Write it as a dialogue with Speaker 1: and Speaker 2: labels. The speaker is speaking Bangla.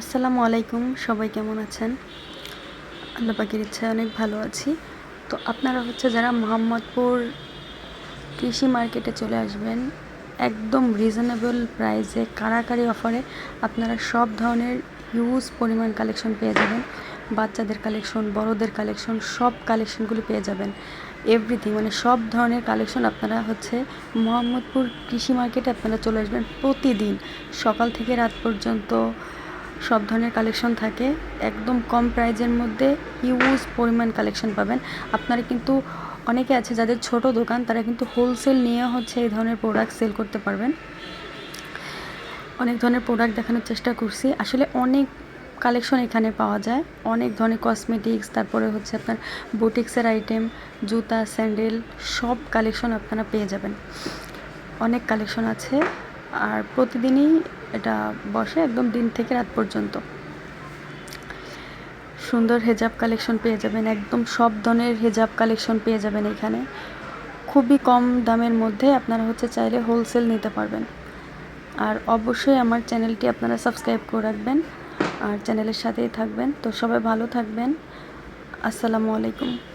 Speaker 1: আসসালামু আলাইকুম, সবাই কেমন আছেন? আল্লাহ পাখির ইচ্ছায় অনেক ভালো আছি। তো আপনারা হচ্ছে যারা মোহাম্মদপুর কৃষি মার্কেটে চলে আসবেন, একদম রিজনেবল প্রাইসে কারাকারি অফারে আপনারা সব ধরনের হিউজ পরিমাণ কালেকশন পেয়ে যাবেন। বাচ্চাদের কালেকশন বড়দের কালেকশন সব কালেকশনগুলি পেয়ে যাবেন। এভরিথিং মানে সব ধরনের কালেকশন আপনারা হচ্ছে মোহাম্মদপুর কৃষি মার্কেটে আপনারা চলে আসবেন প্রতিদিন। সকাল থেকে রাত পর্যন্ত সব ধরনের কালেকশন থাকে। একদম কম প্রাইজের মধ্যে হিউজ পরিমাণ কালেকশন পাবেন। আপনারা কিন্তু অনেকে আছে যাদের ছোট দোকান, তারা কিন্তু হোলসেল নিয়ে হচ্ছে এই ধরনের প্রোডাক্ট সেল করতে পারবেন। অনেক ধরনের প্রোডাক্ট দেখানোর চেষ্টা করছি। আসলে অনেক কালেকশন এখানে পাওয়া যায়। অনেক ধরনের কসমেটিক্স তারপরে হচ্ছে আপনার বুটিক্সের আইটেম জুতা স্যান্ডেল সব কালেকশন আপনারা পেয়ে যাবেন। অনেক কালেকশন আছে। আর প্রতিদিনই এটা বসে একদম দিন থেকে রাত পর্যন্ত। সুন্দর হেজাব কালেকশন পেয়ে যাবেন, একদম সব ধরনের হেজাব কালেকশন পেয়ে যাবেন এখানে। খুবই কম দামের মধ্যে আপনারা হচ্ছে চাইলে হোলসেল নিতে পারবেন। আর অবশ্যই আমার চ্যানেলটি আপনারা সাবস্ক্রাইব করে রাখবেন আর চ্যানেলের সাথেই থাকবেন। তো সবাই ভালো থাকবেন। আসসালামু আলাইকুম।